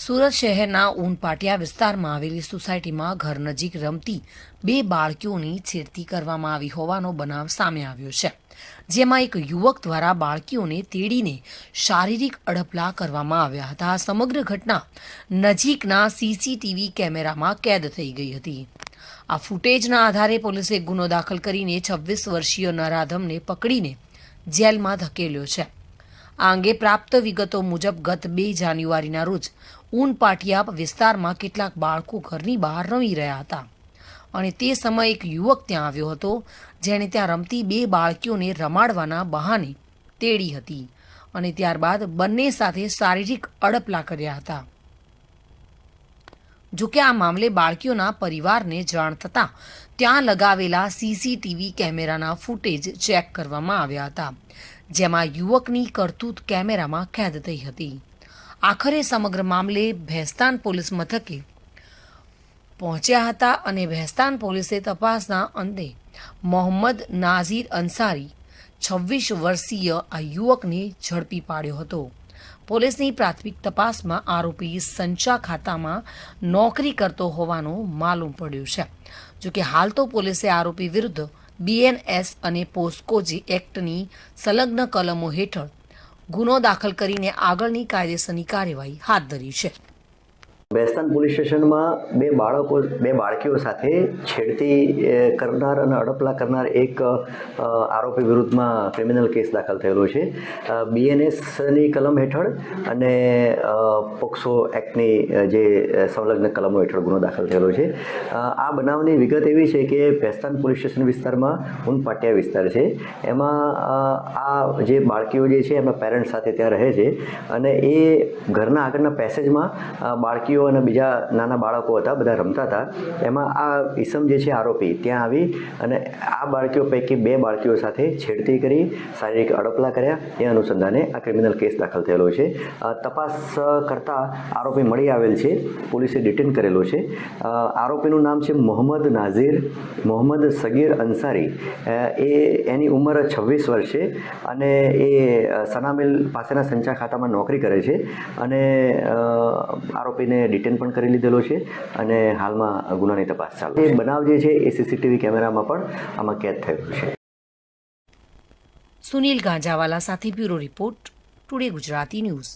સુરત શહેરના ઊનપાટિયા વિસ્તારમાં આવેલી સોસાયટીમાં ઘર નજીક રમતી બે બાળકીઓની છેડતી કરવામાં આવી હોવાનો બનાવ સામે આવ્યો છે. જેમાં એક યુવક દ્વારા બાળકીઓને તેડીને શારીરિક અડપલા કરવામાં આવ્યા હતા. સમગ્ર ઘટના નજીકના સીસીટીવી કેમેરામાં કેદ થઈ ગઈ હતી. આ ફૂટેજના આધારે પોલીસે ગુનો દાખલ કરીને છવ્વીસ વર્ષીય નરાધમને પકડીને જેલમાં ધકેલ્યો છે. આ અંગે પ્રાપ્ત વિગતો મુજબ ગત બે જાન્યુઆરીના રોજ ઊનપાટિયા વિસ્તારમાં કેટલાક બાળકો ઘરની બહાર રમી રહ્યા હતા. અને તે સમયે એક યુવક ત્યાં આવ્યો હતો, જેણે ત્યાં રમતી બે બાળકીઓને રમાડવાના બહાને તેડી હતી અને ત્યારબાદ બંને સાથે શારીરિક અડપલા કર્યા હતા. જોકે આ મામલે બાળકીઓના પરિવારને જાણ થતાં ત્યાં લગાવેલા સીસીટીવી કેમેરાના ફૂટેજ ચેક કરવામાં આવ્યા હતા. જેમાં યુવકની કરતૂત કેમેરામાં કેદ થઈ હતી. આખરે સમગ્ર મામલે ભેસ્તાન પોલીસ મથકે પહોંચ્યા હતા અને ભેસ્તાન પોલીસે તપાસના અંતે મોહમ્મદ નાઝીર અંસારી છવ્વીસ વર્ષીય આ યુવકને ઝડપી પાડ્યો હતો. પોલીસની પ્રાથમિક તપાસમાં આરોપી સંચા ખાતામાં નોકરી કરતો હોવાનું માલુમ પડ્યું છે. જોકે હાલ તો પોલીસે આરોપી વિરુદ્ધ બીએનએસ અને પોસ્કોજી એક્ટની સંલગ્ન કલમો હેઠળ ગુનો દાખલ કરીને આગળની કાયદેસરની કાર્યવાહી હાથ ધરી છે. બેસ્તાન પોલીસ સ્ટેશનમાં બે બાળકો બે બાળકીઓ સાથે છેડતી કરનાર અને અડપલા કરનાર એક આરોપી વિરુદ્ધમાં ક્રિમિનલ કેસ દાખલ થયેલો છે. બીએનએસની કલમ હેઠળ અને પોક્સો એક્ટની જે સંલગ્ન કલમો હેઠળ ગુનો દાખલ થયેલો છે. આ બનાવની વિગત એવી છે કે બેસ્તાન પોલીસ સ્ટેશન વિસ્તારમાં ઉનપાટિયા વિસ્તાર છે. એમાં આ જે બાળકીઓ જે છે એમના પેરેન્ટ્સ સાથે ત્યાં રહે છે અને એ ઘરના આગળના પેસેજમાં અ, બાળકીઓ અને બીજા નાના બાળકો હતા, બધા રમતા હતા. એમાં આ ઈસમ જે છે, આરોપી, ત્યાં આવી અને આ બાળકીઓ પૈકી બે બાળકીઓ સાથે છેડતી કરી, શારીરિક અડપલા કર્યા. એ અનુસંધાને આ ક્રિમિનલ કેસ દાખલ થયેલો છે. તપાસ કરતાં આરોપી મળી આવેલ છે. પોલીસે ડિટેન કરેલો છે. આરોપીનું નામ છે મોહમ્મદ નાઝીર મોહમ્મદ સગીર અંસારી એ એની ઉંમર છવ્વીસ વર્ષ છે અને એ સનામિલ પાસેના સંચા ખાતામાં નોકરી કરે છે અને આરોપીને ડિટેન પણ કરી લીધેલો છે અને હાલમાં ગુનાની તપાસ ચાલુ એ બનાવ જે છે, એ સીસીટીવી કેમેરામાં પણ આમાં કેદ થયેલું છે. સુનિલ ગાંજાવાલા સાથે bureau report, today Gujarati news.